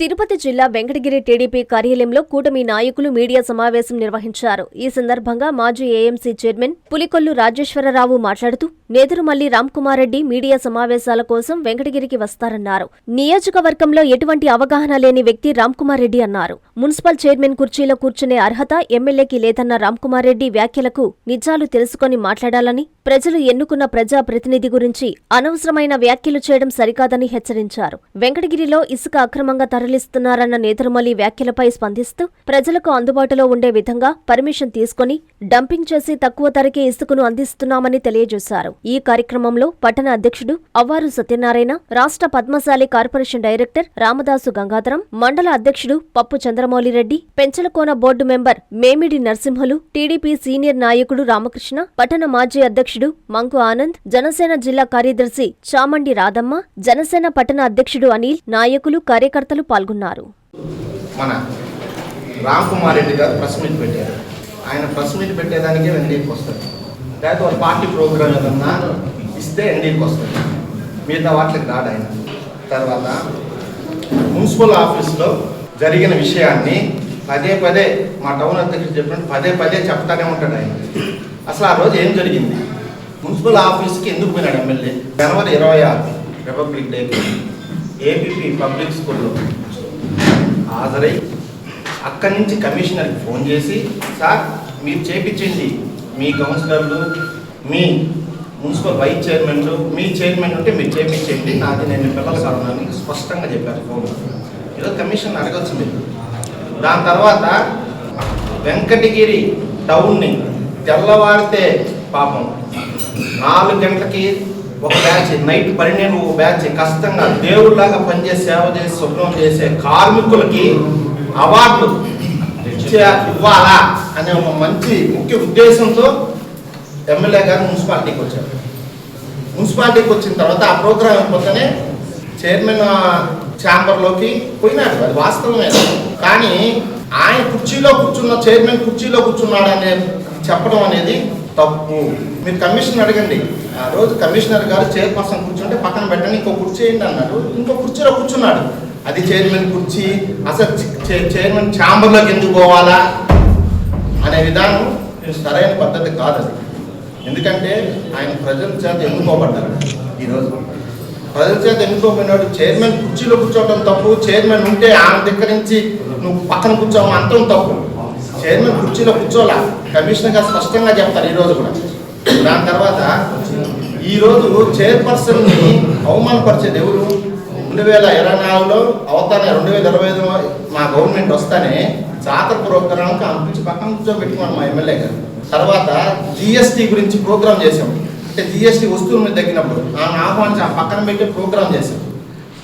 తిరుపతి జిల్లా వెంకటగిరి టీడీపీ కార్యాలయంలో కూటమి నాయకులు మీడియా సమావేశం నిర్వహించారు. ఈ సందర్భంగా మాజీ ఏఎంసీ చైర్మన్ పులికొల్లు రాజేశ్వరరావు మాట్లాడుతూ నేదురుమల్లి రామ్కుమారెడ్డి మీడియా సమావేశాల కోసం వెంకటగిరికి వస్తారన్నారు. నియోజకవర్గంలో ఎటువంటి అవగాహన లేని వ్యక్తి రామ్కుమారెడ్డి అన్నారు. మున్సిపల్ చైర్మన్ కుర్చీలో కూర్చునే అర్హత ఎమ్మెల్యేకి లేదన్న రామ్కుమారెడ్డి వ్యాఖ్యలకు నిజాలు తెలుసుకొని మాట్లాడాలని ప్రజలు ఎన్నుకున్న ప్రజా ప్రతినిధి గురించి అనవసరమైన వ్యాఖ్యలు చేయడం సరికాదని హెచ్చరించారు. వెంకటగిరిలో ఇసుక అక్రమంగా తరలిస్తున్నారన్న నేదురుమల్లి వ్యాఖ్యలపై స్పందిస్తూ ప్రజలకు అందుబాటులో ఉండే విధంగా పర్మిషన్ తీసుకొని డంపింగ్ చేసి తక్కువ ధరకే ఇసుకను అందిస్తున్నామని తెలియజేశారు. ఈ కార్యక్రమంలో పట్టణ అధ్యక్షుడు అవ్వారు సత్యనారాయణ రాష్ట్ర పద్మశాలి కార్పొరేషన్ డైరెక్టర్ రామదాసు గంగాధరం మండల అధ్యక్షుడు Pappu Chandramoulireddy Penchalakona board member Memidi Narasimhulu TDP senior నాయకుడు రామకృష్ణ పట్టణ మాజీ అధ్యక్షుడు మంకు ఆనంద్ జనసేన జిల్లా కార్యదర్శి చామండి రాధమ్మ జనసేన పట్టణ అధ్యక్షుడు అనిల్ నాయకులు కార్యకర్తలు పాల్గొన్నారు. మన రామ్ కుమార్ రెడ్డి గారు ప్రెస్ మీట్ పెట్టారు. ఆయన ప్రెస్ మీట్ పెట్టేదానికే ఎన్డీకి వస్తారు. లేకపోతే వాళ్ళ పార్టీ ప్రోగ్రామ్ ఏదన్నా ఇస్తే ఎన్డీకి వస్తుంది. మిగతా వాటికి రాడు ఆయన. తర్వాత మున్సిపల్ ఆఫీస్లో జరిగిన విషయాన్ని పదే పదే మా టౌన్ అధ్యక్షుడు చెప్పినట్టు పదే పదే చెప్తానే ఉంటాడు ఆయన. అసలు ఆ రోజు ఏం జరిగింది? మున్సిపల్ ఆఫీస్కి ఎందుకు పోయినాడు ఎమ్మెల్యే? జనవరి ఇరవై ఆరు రిపబ్లిక్ డే ఏపీపీ పబ్లిక్ స్కూల్లో హాజరై అక్కడి నుంచి కమిషనర్కి ఫోన్ చేసి సార్ మీరు చేపించండి. మీ కౌన్సిలర్లు మీ మున్సిపల్ వైస్ చైర్మన్లు మీ చైర్మన్ ఉంటే మీరు చేయించండి నాది నేను పిల్లలు కావాలని స్పష్టంగా చెప్పారు ఫోన్ ఏదో కమిషన్ అడగచ్చు మీరు. దాని తర్వాత వెంకటగిరి టౌన్ని తెల్లవారితే పాపం నాలుగు గంటలకి ఒక బ్యాచ్ నైట్ పన్నెండు ఒక బ్యాచ్ కష్టంగా దేవుళ్ళలాగా పనిచేసి సేవ చేసి శుభ్రం చేసే కార్మికులకి అవార్డు ఇచ్చే ఇవ్వాలా అనే ఒక మంచి ముఖ్య ఉద్దేశంతో ఎమ్మెల్యే గారు మున్సిపాలిటీకి వచ్చారు. మున్సిపాలిటీకి వచ్చిన తర్వాత ఆ ప్రోగ్రాం అయిపోతేనే చైర్మన్ ఛాంబర్లోకి పోయినాడు అది వాస్తవమే. కానీ ఆయన కుర్చీలో కూర్చున్న చైర్మన్ కుర్చీలో కూర్చున్నాడు అనే చెప్పడం అనేది తప్పు. మీరు కమిషన్ అడగండి. ఆ రోజు కమిషనర్ గారు చైర్పర్సన్ కూర్చుంటే పక్కన పెట్టండి ఇంకో కుర్చీ అన్నాడు. ఇంకో కుర్చీలో కూర్చున్నాడు. అది చైర్మన్ కుర్చీ అసలు చైర్మన్ ఛాంబర్లోకి ఎందుకు పోవాలా అనే విధానం సరైన పద్ధతి కాదు అది ఎందుకంటే ఆయన ప్రజల చేత ఎన్నుకోబడ్డారు. ఈరోజు ప్రజల చేత ఎన్నుకోబడినాడు చైర్మన్ కుర్చీలో కూర్చోవడం తప్పు చైర్మన్ ఉంటే ఆమె దగ్గర నుంచి నువ్వు పక్కన కూర్చోవడం అంతం తప్పు. చైర్మన్ కుర్చీలో కూర్చోలా కమిషనర్ గారు స్పష్టంగా చెప్తారు ఈరోజు కూడా. దాని తర్వాత ఈరోజు చైర్పర్సన్ని అవమానపరిచేది ఎవరు? రెండు వేల ఇరవై నాలుగులో అవతానే రెండు వేల ఇరవై ఐదు మా గవర్నమెంట్ వస్తానే జాతర ప్రోగ్రాంకి అనిపించి పక్కన కూర్చోబెట్టుకున్నాడు మా ఎమ్మెల్యే గారు. తర్వాత జిఎస్టీ గురించి ప్రోగ్రామ్ చేసాం అంటే జిఎస్టీ వస్తువుల మీద తగ్గినప్పుడు ఆమె ఆహ్వానించి ఆ పక్కన పెట్టి ప్రోగ్రామ్ చేశాం.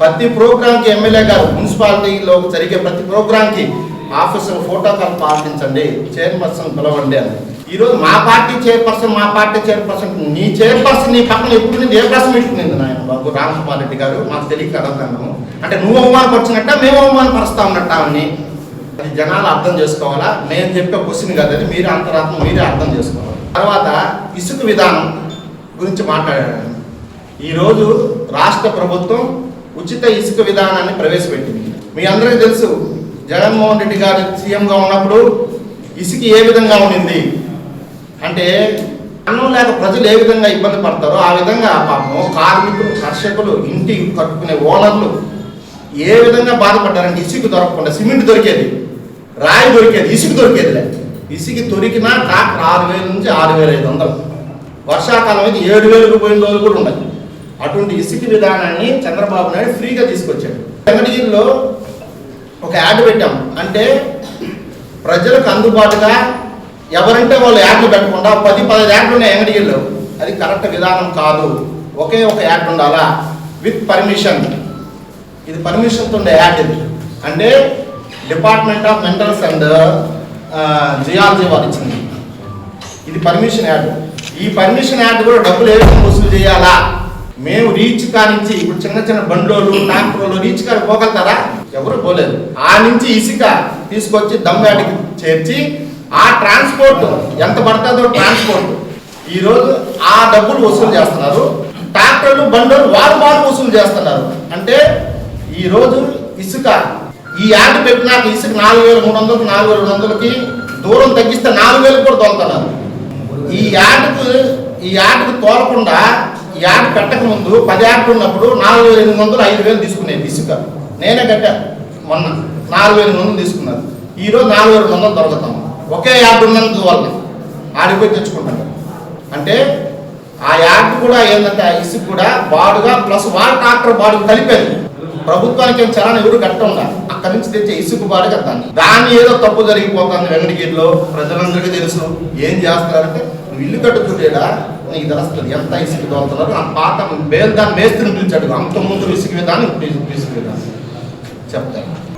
ప్రతి ప్రోగ్రాంకి ఎమ్మెల్యే గారు మున్సిపాలిటీలో జరిగే ప్రతి ప్రోగ్రాంకి ఆఫీసర్ ఫోటో కాల్ పాటించండి చైర్పర్సన్ పిలవండి అని. ఈరోజు మా పార్టీ చైర్పర్సన్ మా పార్టీ చైర్పర్సన్ నీ చైర్పర్సన్ నీ పక్కన ఎప్పుడు నేను ఏ ప్రశ్న నాయన బాబు? రామకుమార్ రెడ్డి గారు మాకు తెలియక అడుగుతున్నాము అంటే నువ్వు అవమానపరిచినట్ట మేము అవమానపరుస్తా ఉన్నట్ట అని అది జనాలు అర్థం చేసుకోవాలా? నేను చెప్పే క్వశ్చన్ కదని మీరు అంతరాత్మ మీరే అర్థం చేసుకోవాలి. తర్వాత ఇసుక విధానం గురించి మాట్లాడాను. ఈరోజు రాష్ట్ర ప్రభుత్వం ఉచిత ఇసుక విధానాన్ని ప్రవేశపెట్టింది. మీ అందరికీ తెలుసు జగన్మోహన్ రెడ్డి గారు సీఎంగా ఉన్నప్పుడు ఇసుక ఏ విధంగా ఉండింది? అంటే అన్నం లేక ప్రజలు ఏ విధంగా ఇబ్బంది పడతారో ఆ విధంగా పాపం కార్మికులు కర్షకులు ఇంటి కట్టుకునే ఓనర్లు ఏ విధంగా బాధపడ్డారంటే ఇసుక దొరకకుండా సిమెంట్ దొరికేది రాయి దొరికేది ఇసుక దొరికేదిలే. ఇసుక దొరికినా ట్రాక్టర్ ఆరు వేల నుంచి ఆరు వేల ఐదు వందలు. వర్షాకాలం అయితే ఏడు వేలకు పోయిన రోజులు కూడా ఉన్నాయి. అటువంటి ఇసుక విధానాన్ని చంద్రబాబు నాయుడు ఫ్రీగా తీసుకొచ్చాడు. వెంకటగిరిలో ఒక యాడ్ పెట్టాం. అంటే ప్రజలకు అందుబాటుగా ఎవరంటే వాళ్ళు యాడ్లు పెట్టకుండా పది పది యాడ్లు ఉన్నాయి వెంకటగిరిలో అది కరెక్ట్ విధానం కాదు. ఒకే ఒక యాడ్ ఉండాలా? విత్ పర్మిషన్ ఇది పర్మిషన్తో ఉండే యాడ్ ఇది. అంటే డిపార్ట్మెంట్ ఆఫ్ మెంటల్స్ అండ్ జియాలజీ వారు ఇచ్చింది. ఇది పర్మిషన్ యాడ్. ఈ పర్మిషన్ యాడ్ కూడా డబ్బులు ఏ విధంగా వసూలు చేయాలా? మేము రీచ్ కానించి ఇప్పుడు చిన్న చిన్న బండ్లోలు ట్రాక్టర్లు రీచ్ కాని పోగలుగుతారా? ఎవరు పోలేదు. ఆ నుంచి ఇసుక తీసుకొచ్చి దమ్ యాడ్కి చేర్చి ఆ ట్రాన్స్పోర్ట్ ఎంత పడుతుందో ట్రాన్స్పోర్ట్. ఈరోజు ఆ డబ్బులు వసూలు చేస్తున్నారు. ట్రాక్టర్లు బండ్లు వారు వారు వసూలు చేస్తున్నారు. అంటే ఈరోజు ఇసుక ఈ యాడ్ పెట్టినాక ఇసుక నాలుగు వేల మూడు వందలకు నాలుగు వేల రెండు వందలకి దూరం తగ్గిస్తే నాలుగు వేలకు కూడా తోలుతున్నారు. ఈ యాడ్కు ఈ యాడ్కు తోలకుండా ఈ యాడ్ పెట్టక ముందు పది యాడ్ ఉన్నప్పుడు నాలుగు వేల ఎనిమిది వందలు ఐదు వేలు తీసుకునేది ఇసుక. నేనే కట్టా మొన్న నాలుగు వేల ఎనిమిది వందలు తీసుకున్నారు ఈరోజు నాలుగు వేల రెండు వందలు దొరుకుతాం ఒకే యాడ్ ఉన్నందు వల్ల ఆడిపోయి తెచ్చుకుంటారు అంటే ఆ యాడ్ కూడా ఏంటంటే ఆ ఇసుక కూడా బాడుగా ప్లస్ వాడు ట్రాక్టర్ బాడు కలిపేది. ప్రభుత్వానికి ఏం చలాన ఎవరు కట్టకుండా అక్కడి నుంచి తెచ్చే ఇసుక బాడు కట్టాలి దాన్ని ఏదో తప్పు జరిగిపోతుంది వెంకటగిరిలో. ప్రజలందరికీ తెలుసు. ఏం చేస్తున్నారంటే నువ్వు ఇల్లు కట్టుకుంటేడా నీకు తెలుస్తుంది ఎంత ఇసుక తోలుతున్నారు ఆ పాత మేలు దాన్ని మేస్త్రిని పిలిచాడు. అంత ముందు ఇసుకు విధానం ఇప్పుడు ఇసుక విధానం చెప్తాను